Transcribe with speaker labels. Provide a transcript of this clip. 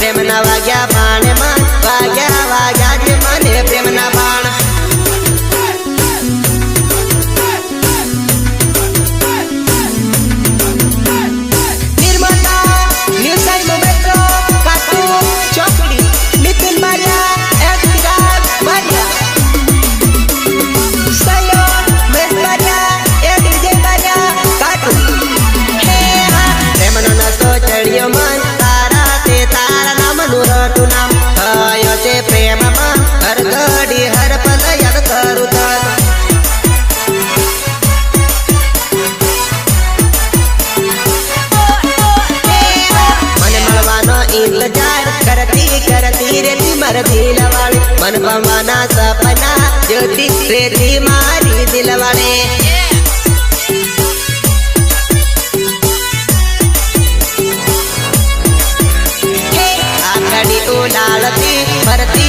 Speaker 1: Remena vaya panema પર ભીલવાળે મન પવાના સપના જ્યોતિ રેતી મારી દિલવાળે. આકડી ઉડાળતી ફરતી